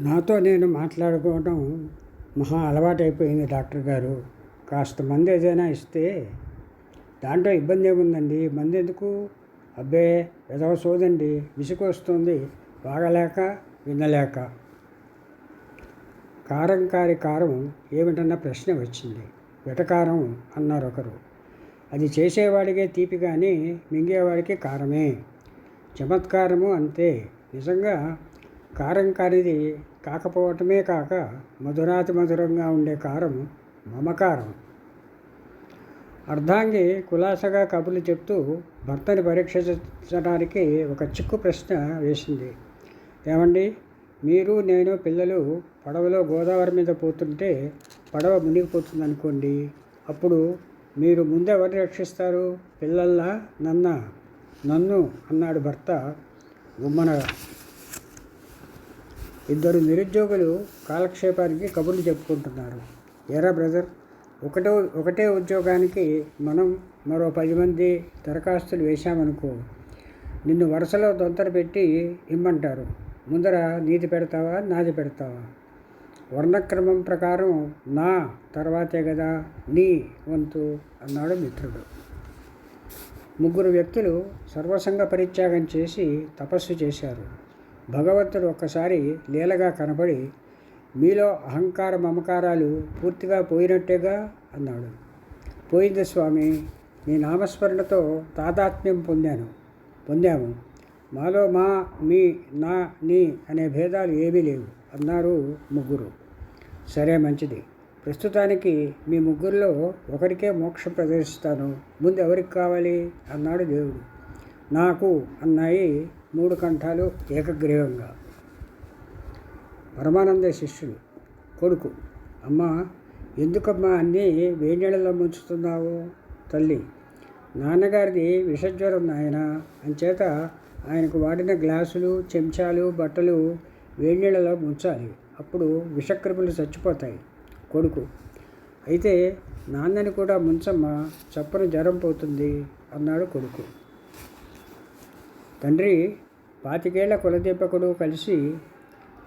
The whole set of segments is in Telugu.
నాతో నేను మాట్లాడుకోవడం మహా అలవాటైపోయింది డాక్టర్ గారు. కాస్త మందు ఏదైనా ఇస్తే దాంట్లో ఇబ్బంది ఏముందండి? మందు ఎందుకు? అబ్బే ఏదో సోదండి. విసుకొస్తుంది వాగలేక వినలేక. కారం కారి కారం ఏమిటన్న ప్రశ్న వచ్చింది. వెటకారం అన్నారు ఒకరు. అది చేసేవాడికే తీపి కానీ మింగేవాడికి కారమే. చమత్కారము అంతే. నిజంగా కారం కానిది కాకపోవటమే కాక మధురాతి మధురంగా ఉండే కారం మమకారం. అర్ధాంగి కులాసగా కబుర్లు చెప్తూ భర్తని పరీక్షించడానికి ఒక చిక్కు ప్రశ్న వేసింది. ఏమండి? మీరు నేను పిల్లలు పడవలో గోదావరి మీద పోతుంటే పడవ మునిగిపోతుంది అనుకోండి అప్పుడు మీరు ముందు రక్షిస్తారు? పిల్లల్లా? నన్న? నన్ను? అన్నాడు భర్త గుమ్మనగా ఇద్దరు నిరుద్యోగులు కాలక్షేపానికి కబుర్లు చెప్పుకుంటున్నారు. ఎరా బ్రదర్ ఒకటో ఒకటే ఉద్యోగానికి మనం మరో పది మంది దరఖాస్తులు వేశామనుకో నిన్ను వరుసలో దొంతర పెట్టి ఇమ్మంటారు. ముందర నీది పెడతావా నాది పెడతావా? వర్ణక్రమం ప్రకారం నా తర్వాతే కదా నీ వంతు అన్నాడు మిత్రుడు. ముగ్గురు వ్యక్తులు సర్వసంగ పరిత్యాగం చేసి తపస్సు చేశారు. భగవంతుడు ఒక్కసారి లీలగా కనబడి మీలో అహంకార మమకారాలు పూర్తిగా పోయినట్టేగా? అన్నాడు. పోయింది స్వామి నీ నామస్మరణతో తాదాత్మ్యం పొందాను పొందాము. మాలో మా మీ నా నీ అనే భేదాలు ఏమీ లేవు అన్నారు ముగ్గురు. సరే మంచిది. ప్రస్తుతానికి మీ ముగ్గురిలో ఒకరికే మోక్షం ప్రదర్శిస్తాను. ముందు ఎవరికి కావాలి? అన్నాడు దేవుడు. నాకు అన్నాయి మూడు కంఠాలు ఏకగ్రీవంగా. పరమానంద శిష్యుడు కొడుకు అమ్మ ఎందుకమ్మా అన్నీ వేడినీళ్ళలో ముంచుతున్నావు? తల్లి నాన్నగారిది విషజ్వరం నాయన. అంచేత ఆయనకు వాడిన గ్లాసులు చెంచాలు బట్టలు వేడినీళ్ళలో ముంచాలి. అప్పుడు విషక్రిములు చచ్చిపోతాయి. కొడుకు అయితే నాన్నని కూడా ముంచమ్మ చప్పున జ్వరం పోతుంది అన్నాడు కొడుకు. తండ్రి పాతికేళ్ళ కులదీపకుడు కలిసి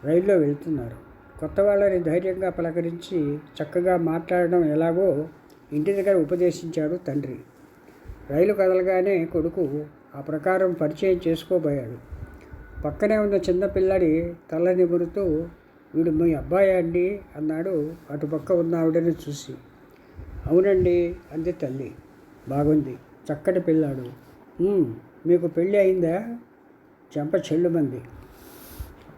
రైల్లో వెళ్తున్నారు. కొత్త వాళ్ళని ధైర్యంగా పలకరించి చక్కగా మాట్లాడడం ఎలాగో ఇంటి దగ్గర ఉపదేశించాడు తండ్రి. రైలు కదలగానే కొడుకు ఆ ప్రకారం పరిచయం చేసుకోబోయాడు. పక్కనే ఉన్న చిన్నపిల్లడి తల నిమురుతూ వీడు మీ అబ్బాయి అండి? అన్నాడు అటుపక్క ఉన్న ఆవిడని చూసి. అవునండి అంది తల్లి. బాగుంది. చక్కటి పిల్లాడు. మీకు పెళ్ళి అయిందా? చెంప చెల్లుమంది.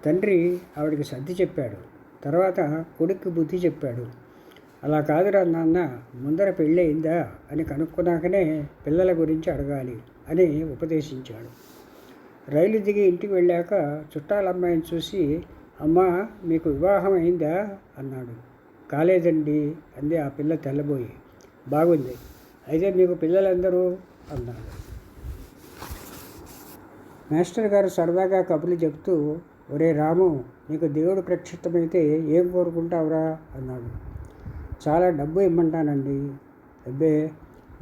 తండ్రి ఆవిడకి సర్ది చెప్పాడు. తర్వాత కొడుక్కి బుద్ధి చెప్పాడు. అలా కాదురా నాన్న ముందర పెళ్ళి అయిందా? అని కనుక్కున్నాకనే పిల్లల గురించి అడగాలి అని ఉపదేశించాడు. రైలు దిగి ఇంటికి వెళ్ళాక చుట్టాల అమ్మాయిని చూసి అమ్మా మీకు వివాహం అయిందా? అన్నాడు. కాలేదండి అంది ఆ పిల్ల తెల్లబోయి. బాగుంది. అయితే మీకు పిల్లలందరూ? అన్నాడు. మాస్టర్ గారు సరదాగా కబుర్లు చెప్తూ ఒరే రాము నీకు దేవుడు ప్రక్షిప్తమైతే ఏం కోరుకుంటావురా? అన్నాడు. చాలా డబ్బు ఇమ్మంటానండి. అబ్బే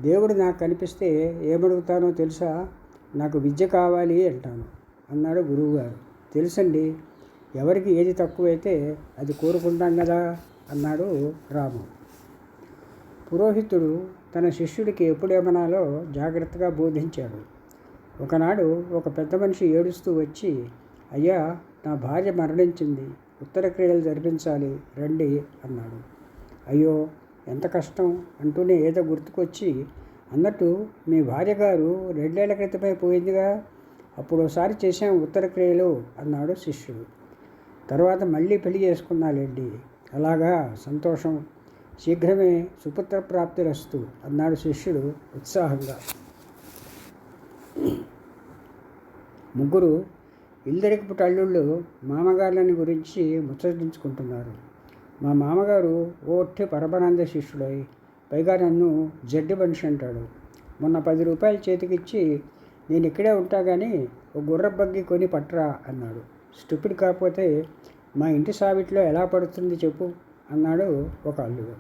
దేవుడు నాకు కనిపిస్తే ఏమడుగుతానో తెలుసా? నాకు విద్య కావాలి అంటాను అన్నాడు గురువుగారు. తెలుసండి ఎవరికి ఏది తక్కువైతే అది కోరుకుంటాం కదా? అన్నాడు రాము. పురోహితుడు తన శిష్యుడికి ఎప్పుడేమనాలో జాగ్రత్తగా బోధించాడు. ఒకనాడు ఒక పెద్ద మనిషి ఏడుస్తూ వచ్చి అయ్యా నా భార్య మరణించింది. ఉత్తర క్రియలు జరిపించాలి రండి అన్నాడు. అయ్యో ఎంత కష్టం అంటూనే ఏదో గుర్తుకొచ్చి అన్నట్టు మీ భార్య గారు రెండేళ్ళ క్రితమే పోయిందిగా. అప్పుడు ఒకసారి చేసాం ఉత్తర క్రియలు అన్నాడు శిష్యుడు. తర్వాత మళ్ళీ పెళ్ళి చేసుకున్నాలేండి. అలాగా సంతోషం. శీఘ్రమే సుపుత్ర ప్రాప్తిరస్తు అన్నాడు శిష్యుడు ఉత్సాహంగా. ముగ్గురు ఇల్లరికపు తల్లుళ్ళు మామగారులని గురించి ముచ్చటించుకుంటున్నారు. మా మామగారు ఓట్టి పరమానంద శిష్యుడై పైగా నన్ను జడ్డి మనిషి అంటాడు. మొన్న పది రూపాయలు చేతికిచ్చి నేను ఇక్కడే ఉంటా కానీ ఓ గుర్ర బగ్గి కొని పట్టరా అన్నాడు. స్టూపిడ్ కాకపోతే మా ఇంటి సావిట్లో ఎలా పడుతుంది చెప్పు అన్నాడు ఒక అల్లుడు.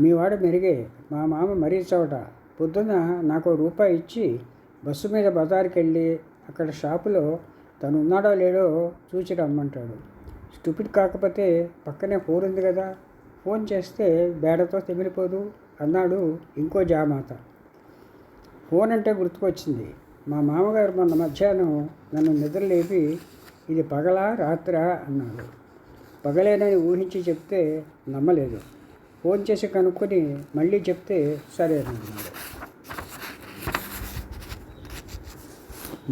మీ వాడు మెరిగే మా మామ మరీ చోట పొద్దున్న నాకు రూపాయి ఇచ్చి బస్సు మీద బజార్కి వెళ్ళి అక్కడ షాపులో తను ఉన్నాడో లేడో చూసి రమ్మంటాడు. స్టూపిడ్ కాకపోతే పక్కనే ఫోన్ ఉంది కదా ఫోన్ చేస్తే బేడతో తెమిలిపోదు అన్నాడు ఇంకో జామాత. ఫోన్ అంటే గుర్తుకొచ్చింది. మా మామగారు మొన్న మధ్యాహ్నం నన్ను నిద్రలేపి ఇది పగలా రాత్రా అన్నాడు. పగలేనని ఊహించి చెప్తే నమ్మలేదు. ఫోన్ చేసి కనుక్కొని మళ్ళీ చెప్తే సరేనన్నాడు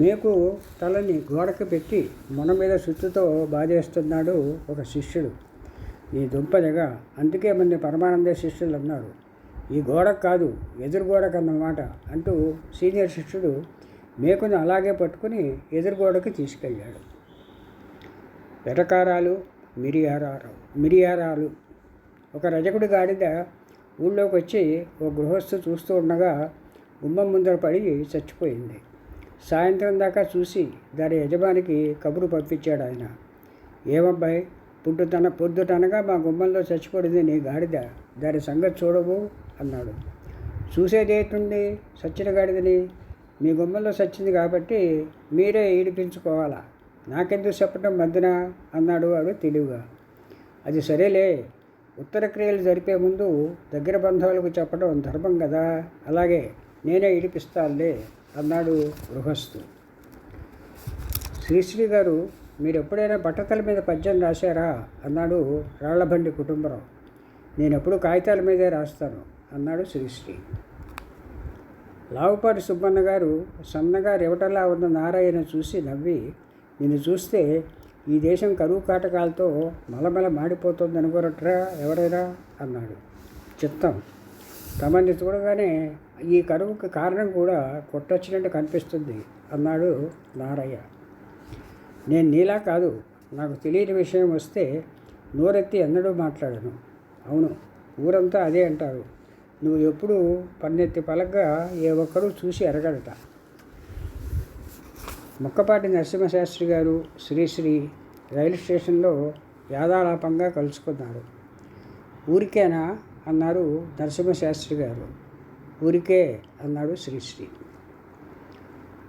మేకు తలని గోడకు పెట్టి మొన మీద సుత్తుతో బాధేస్తున్నాడు ఒక శిష్యుడు. నీ దుంపదగా అందుకే మంది పరమానంద శిష్యులు అన్నారు. ఈ గోడకు కాదు ఎదురు గోడకు అన్నమాట అంటూ సీనియర్ శిష్యుడు మేకును అలాగే పట్టుకుని ఎదురు గోడకు తీసుకెళ్ళాడు. వెటకారాలు మిరియారాలు మిరియారాలు. ఒక రజకుడి గాడిద ఊళ్ళోకి వచ్చి ఓ గృహస్థు చూస్తూ ఉండగా గుమ్మం ముందర పడి చచ్చిపోయింది. సాయంత్రం దాకా చూసి దాని యజమానికి కబురు పంపించాడు ఆయన. ఏమబ్బాయి పుట్టుతన పొద్దుటనగా మా గుమ్మంలో చచ్చిపడింది నీ గాడిద దాని సంగతి చూడవు అన్నాడు. చూసేది ఏంటుంది సచ్చిన గాడిదని? మీ గుమ్మంలో సచ్చింది కాబట్టి మీరే ఈడిపించుకోవాలా? నాకెందుకు చెప్పడం మధ్యన? అన్నాడు వాడు తెలివిగా. అది సరేలే ఉత్తర క్రియలు జరిపే ముందు దగ్గర బంధువులకు చెప్పడం ధర్మం కదా? అలాగే నేనే ఇడిపిస్తానులే అన్నాడు గృహస్థు. శ్రీశ్రీ గారు మీరు ఎప్పుడైనా బట్టతల మీద పద్యం రాశారా? అన్నాడు రాళ్ళబండి కుటుంబరావు. నేను ఎప్పుడు కాగితాల మీదే రాస్తాను అన్నాడు శ్రీశ్రీ. లావుపాటి సుబ్బన్న గారు సన్నగా రివటలా ఉన్న నారాయణ చూసి నవ్వి నిన్ను చూస్తే ఈ దేశం కరువు కాటకాలతో మలమల మాడిపోతుంది అనుకోరట్రా ఎవరైనా? అన్నాడు. చిత్తం. తమని చూడగానే ఈ కరువుకి కారణం కూడా కొట్టొచ్చినట్టు కనిపిస్తుంది అన్నాడు నారయ్య. నేను నీలా కాదు నాకు తెలియని విషయం వస్తే నోరెత్తి ఎన్నడూ మాట్లాడను. అవును ఊరంతా అదే అంటారు. నువ్వు ఎప్పుడు పన్నెత్తి పలగ్గా ఏ ఒక్కరూ చూసి ఎరగడట. మొక్కపాటి నరసింహశాస్త్రి గారు శ్రీశ్రీ రైలు స్టేషన్లో యాదాలాపంగా కలుసుకున్నారు. ఊరికేనా? అన్నారు నరసింహశాస్త్రి గారు. ఊరికే అన్నాడు శ్రీశ్రీ.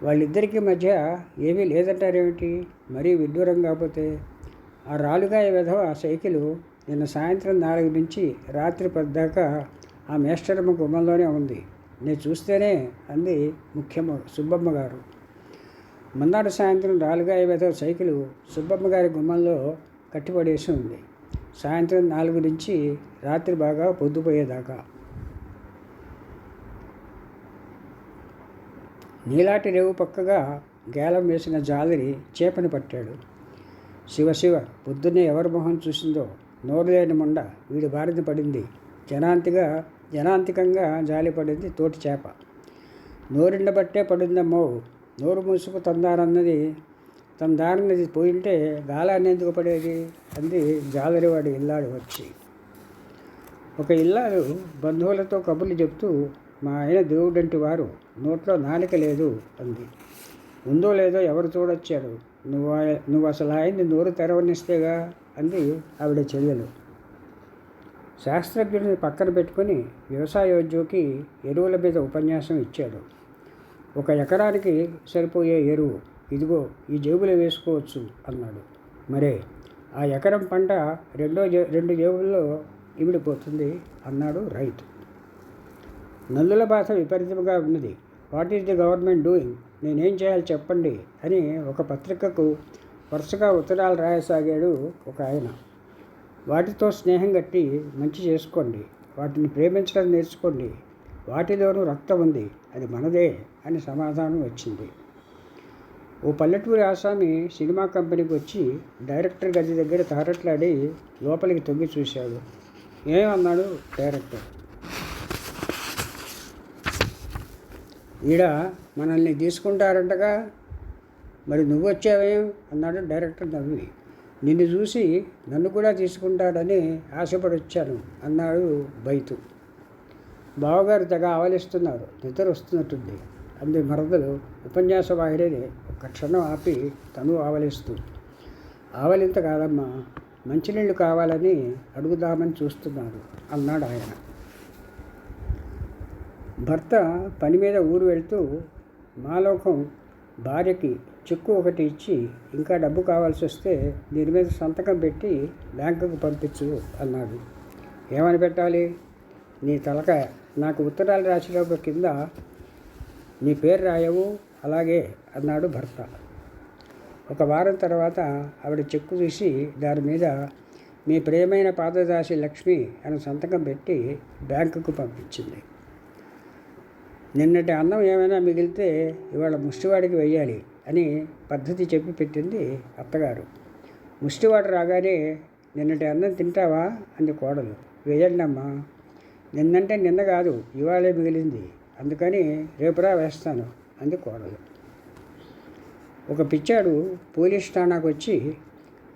వాళ్ళిద్దరికీ మధ్య ఏమీ లేదంటారేమిటి? మరీ విడ్డూరం కాకపోతే? ఆ రాలుగాయ విధవ ఆ సైకిలు నిన్న సాయంత్రం నాలుగు నుంచి రాత్రి పద్దాకా ఆ మేస్టరమ్మ గుమ్మంలోనే ఉంది. నేను చూస్తేనే అంది ముఖ్యమ్మ సుబ్బమ్మ గారు. మొన్నటి సాయంత్రం రాలుగాయ విధవ సైకిలు సుబ్బమ్మ గారి గుమ్మంలో కట్టిపడేసి ఉంది. సాయంత్రం నాలుగు నుంచి రాత్రి బాగా పొద్దుపోయేదాకా. నీలాటి రేవు పక్కగా గేలం వేసిన జాలరి చేపని పట్టాడు. శివ శివ పొద్దున్నే ఎవరి మొహం చూసిందో నోరు లేని మొండ వీడి బారిన పడింది. జనాంతిగా జనాంతికంగా జాలి పడింది తోటి చేప. నోరిండబట్టే పడిందమ్మో నోరు మూసుకు తందారన్నది తన దారినది పోయింటే గాలాన్ని ఎందుకు పడేది? అంది జాలరివాడి ఇల్లాడు వచ్చి. ఒక ఇల్లాలు బంధువులతో కబుర్లు చెప్తూ మా ఆయన దేవుడంటి వారు నోట్లో నాలిక లేదు అంది. ఉందో లేదో ఎవరు చూడొచ్చారు? నువ్వు ఆయ- నువ్వు అసలు ఆయన్ని నోరు తెరవనిస్తేగా? అంది ఆవిడ చెల్లెలు. శాస్త్రజ్ఞుడిని పక్కన పెట్టుకొని వ్యవసాయోద్యోగి ఎరువుల మీద ఉపన్యాసం ఇచ్చాడు. ఒక ఎకరానికి సరిపోయే ఎరువు ఇదిగో ఈ జేబులో వేసుకోవచ్చు అన్నాడు. మరే ఆ ఎకరం పంట రెండో జే రెండు జేబుల్లో ఇమిడిపోతుంది అన్నాడు రైతు. నల్లుల బాధ విపరీతంగా ఉన్నది. What is the government doing? నేనేం చేయాలి చెప్పండి అని ఒక పత్రికకు వరుసగా ఉత్తరాలు రాయసాగాడు ఒక ఆయన. వాటితో స్నేహం కట్టి మంచి చేసుకోండి. వాటిని ప్రేమించడం నేర్చుకోండి. వాటిలోనూ రక్తం ఉంది. అది మనదే అని సమాధానం వచ్చింది. ఓ పల్లెటూరి ఆసామి సినిమా కంపెనీకి వచ్చి డైరెక్టర్ గది దగ్గర తహరట్లాడి లోపలికి తొంగి చూశాడు. ఏమన్నాడు డైరెక్టర్? ఈడ మనల్ని తీసుకుంటారంటగా? మరి నువ్వు వచ్చావేం? అన్నాడు డైరెక్టర్ నవ్వి. నిన్ను చూసి నన్ను కూడా తీసుకుంటాడని ఆశపడి వచ్చాను అన్నాడు బైతు. బావగారు తెగ ఆవలిస్తున్నారు నిద్ర వస్తున్నట్టుంది. అంది మరదలు. ఉపన్యాస వాహిడిని ఒక్క క్షణం ఆపి తను ఆవలిస్తూ ఆవలింత కాదమ్మా మంచినీళ్ళు కావాలని అడుగుదామని చూస్తున్నారు అన్నాడు ఆయన. భర్త పని మీద ఊరు వెళ్తూ మాలోకం భార్యకి చెక్కు ఒకటి ఇచ్చి ఇంకా డబ్బు కావాల్సి వస్తే దీని మీద సంతకం పెట్టి బ్యాంకుకు పంపించు అన్నాడు. ఏమని పెట్టాలి? నీ తలక నాకు ఉత్తరాలు రాసినప్పుడు కింద నీ పేరు రాయవు అలాగే అన్నాడు భర్త. ఒక వారం తర్వాత ఆవిడ చెక్కు చూసి దాని మీద మీ ప్రియమైన పాదదాసి లక్ష్మి అని సంతకం పెట్టి బ్యాంకుకు పంపించింది. నిన్నటి అన్నం ఏమైనా మిగిలితే ఇవాళ ముష్టివాడికి వెయ్యాలి అని పద్ధతి చెప్పి పెట్టింది అత్తగారు. ముష్టివాడు రాగానే నిన్నటి అన్నం తింటావా? అంది కోడలు. వేయండి అమ్మా. నిన్నంటే నిన్న కాదు ఇవాళే మిగిలింది. అందుకని రేపురా వేస్తాను. అంది కోడలు ఒక పిచ్చాడు పోలీస్ ఠాణాకు వచ్చి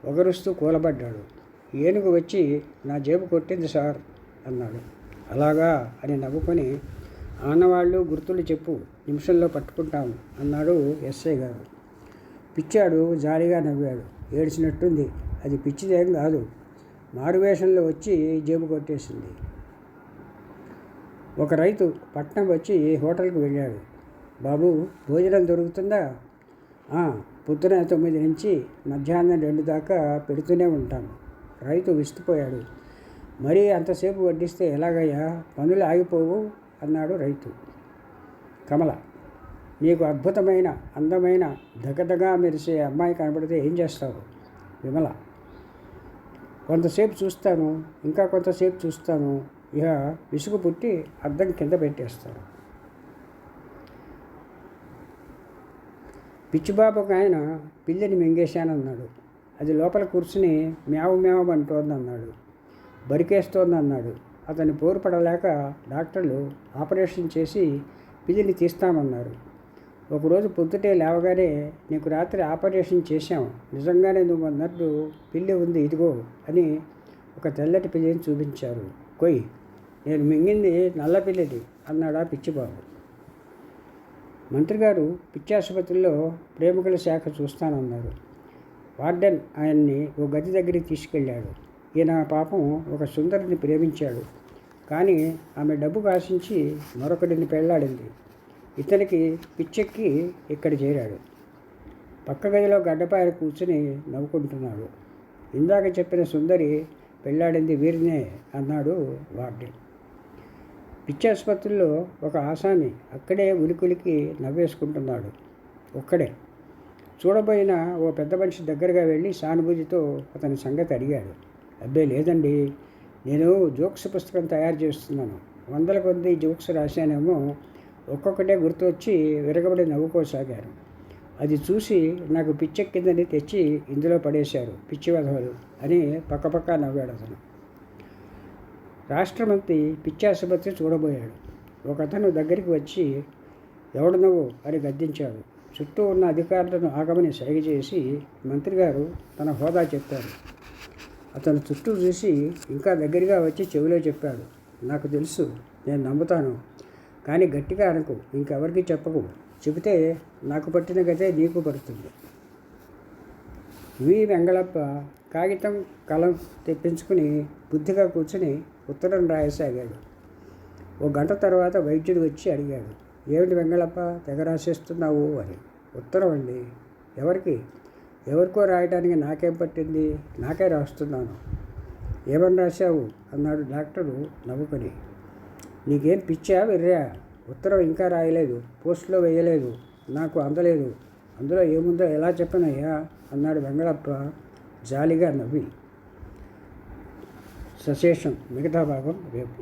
ఒగరుస్తూ కూలబడ్డాడు. ఏనుగు వచ్చి నా జేబు కొట్టింది సార్ అన్నాడు. అలాగా? అని నవ్వుకొని ఆనవాళ్ళు గుర్తులు చెప్పు నిమిషంలో పట్టుకుంటాం అన్నాడు ఎస్ఐ గారు. పిచ్చాడు జాలిగా నవ్వాడు. ఏడ్చినట్టుంది. అది పిచ్చిదేం కాదు. మారువేషంలో వచ్చి జేబు కొట్టేసింది. ఒక రైతు పట్నం వచ్చి హోటల్కి వెళ్ళాడు. బాబు భోజనం దొరుకుతుందా? పొద్దున తొమ్మిది నుంచి మధ్యాహ్నం రెండు దాకా పెడుతూనే ఉంటాను. రైతు విస్తుపోయాడు. మరీ అంతసేపు వడ్డిస్తే ఎలాగయ్యా? పనులు ఆగిపోవు అన్నాడు రైతు. కమల నీకు అద్భుతమైన అందమైన దగదగా మెరిసే అమ్మాయి కనబడితే ఏం చేస్తావు? విమల కొంతసేపు చూస్తాను ఇంకా కొంతసేపు చూస్తాను. ఇక విసుగు పుట్టి అద్దం కింద పెట్టేస్తాను పిచ్చిబాబు ఒక ఆయన పిల్లిని మింగేశానన్నాడు. అది లోపల కూర్చుని మేవ మేవ అంటోందన్నాడు. బరికేస్తోందన్నాడు అన్నాడు. పోరు పడలేక డాక్టర్లు ఆపరేషన్ చేసి పిల్లిని తీస్తామన్నారు. ఒకరోజు పొద్దుటే లేవగానే నీకు రాత్రి ఆపరేషన్ చేశాం. నిజంగానే నువ్వు అన్నట్టు పిల్లి ఉంది ఇదిగో అని ఒక తెల్లటి పిల్లిని చూపించారు. కొయ్ నేను మింగింది నల్ల పిల్లిది అన్నాడా పిచ్చిబాబు. మంత్రి గారు పిచ్చాసుపత్రిలో ప్రేమికుల శాఖ చూస్తానన్నారు. వార్డెన్ ఆయన్ని ఓ గది దగ్గరికి తీసుకెళ్ళాడు. ఈయన పాపం ఒక సుందరిని ప్రేమించాడు. కానీ ఆమె డబ్బు ఆశించి మరొకడిని పెళ్ళాడింది. ఇతనికి పిచ్చెక్కి ఇక్కడ చేరాడు. పక్క గదిలో గడ్డపాయలు కూర్చుని నవ్వుకుంటున్నాడు. ఇందాక చెప్పిన సుందరి పెళ్ళాడింది వీరినే అన్నాడు వార్డెన్. పిచ్చాసుపత్రిలో ఒక ఆసామి అక్కడే ఉలికులికి నవ్వేసుకుంటున్నాడు. ఒక్కడే. చూడబోయిన ఓ పెద్ద మనిషి దగ్గరగా వెళ్ళి సానుభూతితో అతని సంగతి అడిగాడు. అబ్బే లేదండి. నేను జోక్స్ పుస్తకం తయారు చేస్తున్నాను. వందల కొద్ది జోక్స్ రాశానేమో ఒక్కొక్కటే గుర్తొచ్చి విరగబడి నవ్వుకోసాగారు. అది చూసి నాకు పిచ్చెక్కిందని తెచ్చి ఇందులో పడేశారు. పిచ్చి వధవలు అని పక్కపక్క నవ్వాడు అతను. రాష్ట్రమంత్రి పిచ్చాసుపత్రి చూడబోయాడు. ఒకతను దగ్గరికి వచ్చి ఎవడు నువ్వు? అని గద్దించాడు. చుట్టూ ఉన్న అధికారులను ఆగమని సైగ చేసి మంత్రి గారు తన హోదా చెప్పారు. అతను చుట్టూ చూసి ఇంకా దగ్గరగా వచ్చి చెవిలో చెప్పాడు. నాకు తెలుసు నేను నమ్ముతాను కానీ గట్టిగా అనకు ఇంకెవరికి చెప్పకు. చెబితే నాకు పట్టిన గతే నీకు పడుతుంది. వి వెంగళప్ప కాగితం కలం తెప్పించుకుని బుద్ధిగా కూర్చుని ఉత్తరం రాయసాగాడు. ఓ గంట తర్వాత వైద్యుడు వచ్చి అడిగాడు ఏమిటి వెంగళప్ప తెగ రాసేస్తున్నావు? అని. ఉత్తరం అండి. ఎవరికి? ఎవరికో రాయడానికి నాకేం పట్టింది? నాకే రాస్తున్నాను. ఏమని రాశావు? అన్నాడు డాక్టరు నవ్వుకొని. నీకేం పిచ్చా వెర్రా? ఉత్తరం ఇంకా రాయలేదు పోస్ట్లో వేయలేదు నాకు అందలేదు. అందులో ఏముందో ఎలా చెప్పనయ్యా? అన్నాడు వెంగళప్ప జాలిగా నవ్వి. సశేషం మిగతా భాగం రేపు